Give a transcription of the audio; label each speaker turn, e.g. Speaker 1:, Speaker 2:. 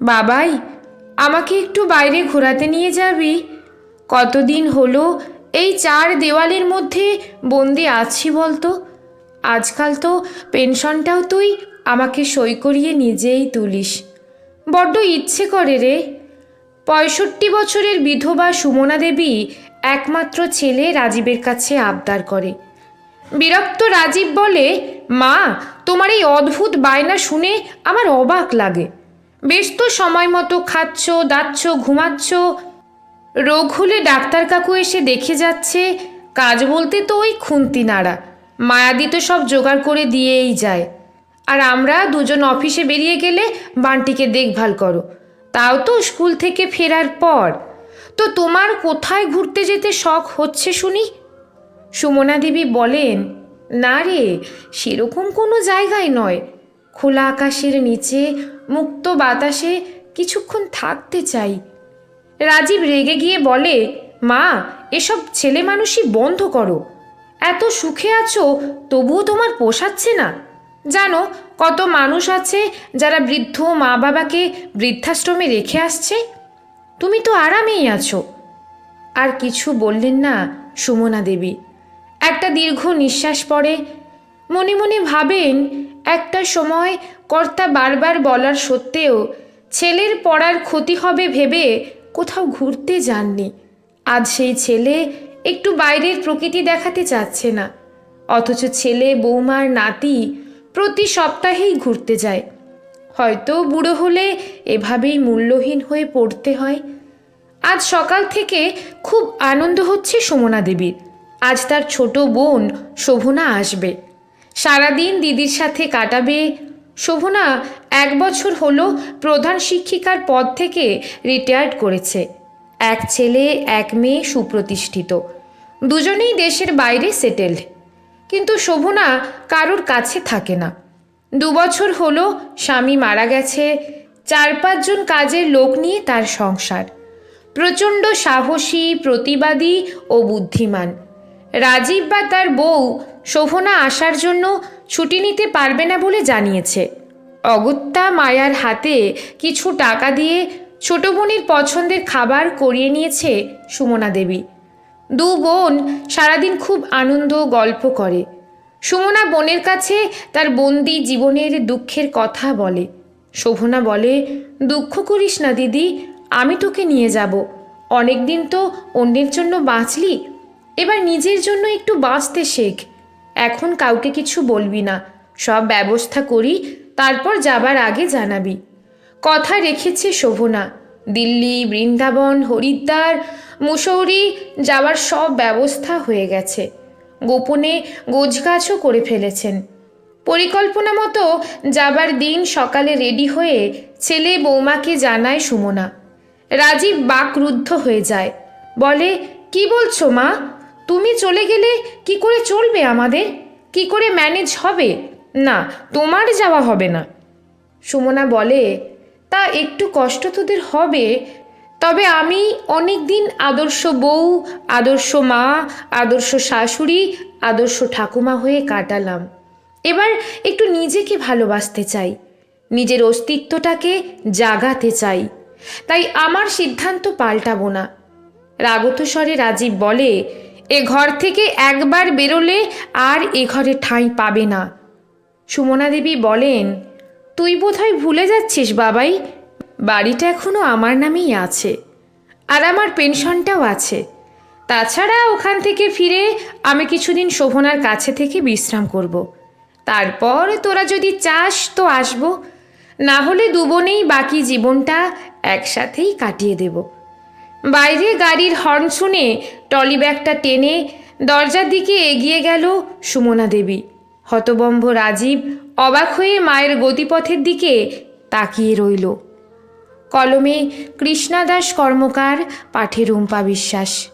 Speaker 1: বাবাই, আমাকে একটু বাইরে ঘোরাতে নিয়ে যাবি। কতদিন হলো এই চার দেওয়ালের মধ্যে বন্দি আছি বলতো। আজকাল তো পেনশনটাও তুই আমাকে সই করিয়ে নিজেই তুলিস। বড্ড ইচ্ছে করে রে। পঁয়ষট্টি বছরের বিধবা সুমনা দেবী একমাত্র ছেলে রাজীবের কাছে আবদার করে। বিরক্ত রাজীব বলে, মা, তোমার এই অদ্ভুত বায়না শুনে আমার অবাক লাগে। বেশ তো সময় মতো খাচ্ছ, দাচ্ছ, ঘুমাচ্ছ। রোগ হলে ডাক্তার কাকু এসে দেখে যাচ্ছে, কাজ বলতে তো ওই খুন্তি নাড়া। মায়াদি তো সব জোগাড় করে দিয়েই যায়। আর আমরা দুজন অফিসে বেরিয়ে গেলে বান্টিকে দেখভাল করো। তাও তো স্কুল থেকে ফেরার পর। তো তোমার কোথায় ঘুরতে যেতে শখ হচ্ছে শুনি? সুমনা দেবী বলেন, না রে, সেরকম কোনো জায়গায় নয়। খোলা আকাশের নিচে, মুক্ত বাতাসে কিছুক্ষণ থাকতে চাই। রাজীব রেগে গিয়ে বলে, মা, এসব ছেলে মানুষই বন্ধ করো। এত সুখে আছো, তবুও তোমার পোষাচ্ছে না। জানো, কত মানুষ আছে যারা বৃদ্ধ মা বাবাকে বৃদ্ধাশ্রমে রেখে আসছে। তুমি তো আরামেই আছো। আর কিছু বললেন না সুমনা দেবী। একটা দীর্ঘ নিঃশ্বাস পড়ে। মনে মনে ভাবেন একটা সময় কর্তা বারবার বলার সত্ত্বেও ছেলের পড়ার ক্ষতি হবে ভেবে কোথাও ঘুরতে যাননি। আজ সেই ছেলে একটু বাইরের প্রকৃতি দেখাতে চাচ্ছে না। অথচ ছেলে, বৌমার নাতি প্রতি সপ্তাহেই ঘুরতে যায়। হয়তো বুড়ো হলে এভাবেই মূল্যহীন হয়ে পড়তে হয়। আজ সকাল থেকে খুব আনন্দ হচ্ছে সুমনা দেবীর। আজ তার ছোট বোন শোভনা আসবে। সারাদিন দিদির সাথে কাটাবে। শোভনা এক বছর হলো প্রধান শিক্ষিকার পদ থেকে রিটায়ার্ড করেছে। এক ছেলে, এক মেয়ে সুপ্রতিষ্ঠিত। দুজনেই দেশের বাইরে সেটেলড কিন্তু শোভনা কারোর কাছে থাকে না। দুবছর হলো স্বামী মারা গেছে। চার পাঁচজন কাজের লোক নিয়ে তার সংসার। প্রচণ্ড সাহসী, প্রতিবাদী ও বুদ্ধিমান। রাজীব বা তার বউ শোভনা আসার জন্য ছুটি নিতে পারবে না বলে জানিয়েছে। অগত্যা মায়ার হাতে কিছু টাকা দিয়ে ছোট বোনের পছন্দের খাবার করিয়ে নিয়েছে সুমনা দেবী। দু বোন সারাদিন খুব আনন্দ গল্প করে। সুমনা বোনের কাছে তার বন্দি জীবনের দুঃখের কথা বলে। শোভনা বলে, দুঃখ করিস না দিদি, আমি তোকে নিয়ে যাব। অনেক দিন তো অন্যের জন্য বাঁচলি। এবার নিজের জন্য একটু বাঁচতে শেখ। এখন কাউকে কিছু বলবি না। সব ব্যবস্থা করি, তারপর যাবার আগে জানাবি। কথা রেখেছে শোভনা। দিল্লি, বৃন্দাবন, হরিদ্বার, মুসৌরি যাওয়ার সব ব্যবস্থা হয়ে গেছে। গোপনে গোছগাছও করে ফেলেছেন। পরিকল্পনা মতো যাবার দিন সকালে রেডি হয়ে ছেলে বৌমাকে জানায় সুমনা। রাজীব বাকরুদ্ধ হয়ে যায়। বলে, কি বলছো মা? তুমি চলে গেলে কি করে চলবে আমাদের? কি করে ম্যানেজ হবে? না, তোমার যাওয়া হবে না। সুমনা বলে, তা একটু কষ্ট তোদের হবে। তবে আমি অনেক দিন আদর্শ বউ, আদর্শ মা, আদর্শ শাশুড়ি, আদর্শ ঠাকুমা হয়ে কাটালাম। এবার একটু নিজেকে ভালোবাসতে চাই। নিজের অস্তিত্বটাকে জাগাতে চাই। তাই আমার সিদ্ধান্ত পাল্টাবো না। রাগত স্বরে রাজীব বলে এ ঘর থেকে একবার বেরোলে আর এ ঘরে ঠাঁই পাবে না। সুমনা দেবী বলেন, তুই বোধহয় ভুলে যাচ্ছিস বাবাই, বাড়িটা এখনও আমার নামেই আছে আর আমার পেনশনটাও আছে। তাছাড়া ওখান থেকে ফিরে আমি কিছুদিন শোভনার কাছে থেকে বিশ্রাম করব। তারপর তোরা যদি চাস তো আসব। না হলে দুবনেই বাকি জীবনটা একসাথেই কাটিয়ে দেব। বাইরে গাড়ির হর্ন শুনে টলি ব্যাগটা টেনে দরজার দিকে এগিয়ে গেল সুমনা দেবী। হতবম্ব রাজীব অবাক হয়ে মায়ের গতিপথের দিকে তাকিয়ে রইল। কলমে কৃষ্ণাদাস কর্মকার, পাঠে রুম্পা বিশ্বাস।